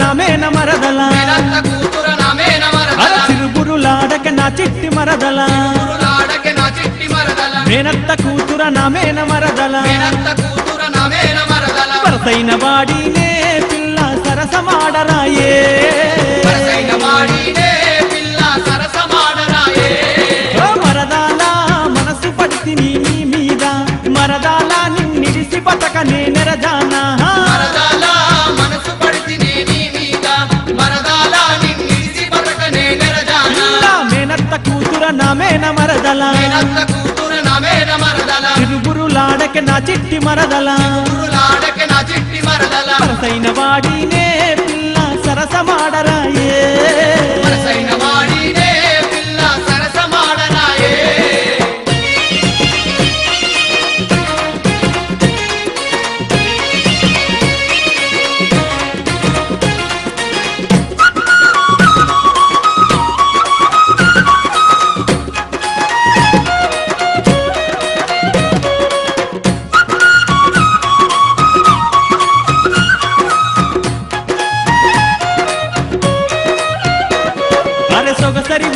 నామే నమరదల చిరుబురులాడక నా చిట్టి మరదల. మేనత్త కూతుర నామే నమరదల వరసైన వాడినే పిల్ల సరసమాడరాయే. నామే నమరదల తిరుగురులాడక నా చిట్టి మరదల. పరసైన వాడినే పిల్ల సరసమాడరా.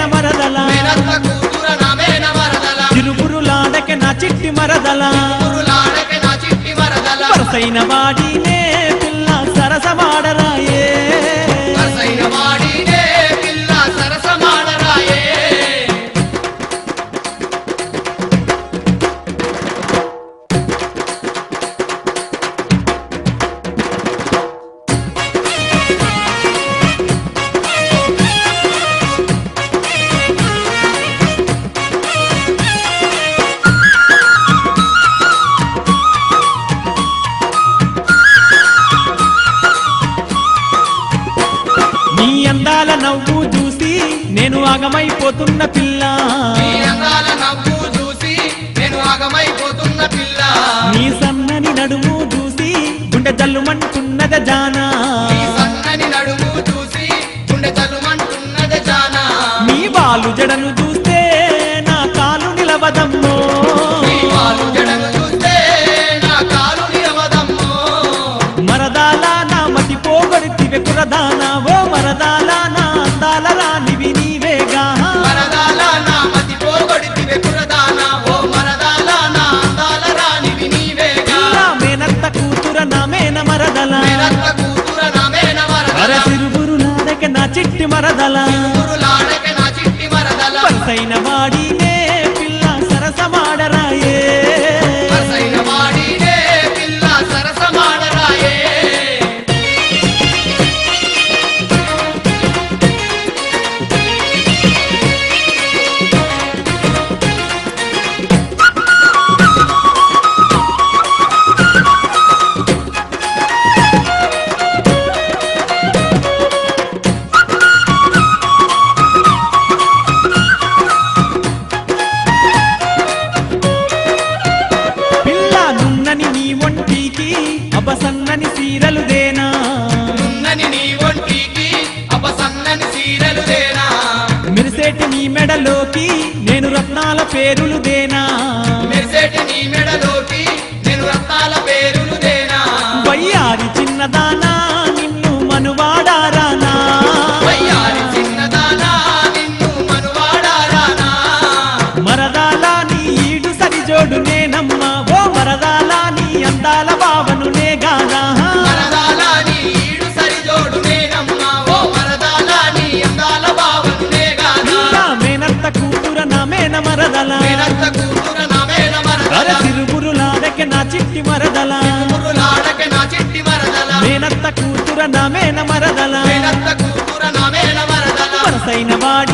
మేన మరదల. చిరుపురులాడక నా చిట్టి మరదల. పరసైన వాడినే పిల్ల సరసవాడరాయ ఆగమైపోతున్న పిల్ల. చూసి నేను పిల్ల. నీ సన్నని నడుము చూసి గుండె జల్లుమంటున్నద జానా. అర తిరుబురులాడక నా చిట్టి మరదల. పసైన వాడినే అపసన్నని సీరలుదేనా ఉన్నని నీ ఒంటికి అపసన్నని సీరలుదేనా మెరిసేటి నీ మెడలోకి నేను రత్నాల పేరులు దేనా? మెరిసేటి నీ మెడలోకి నేను రత్నాల పేరులు దేనా? వయ్యారి చిన్నదాన చెట్టి మరదల. నేనత్త కూతుర నా మేన మరదల. వరసైన వాడి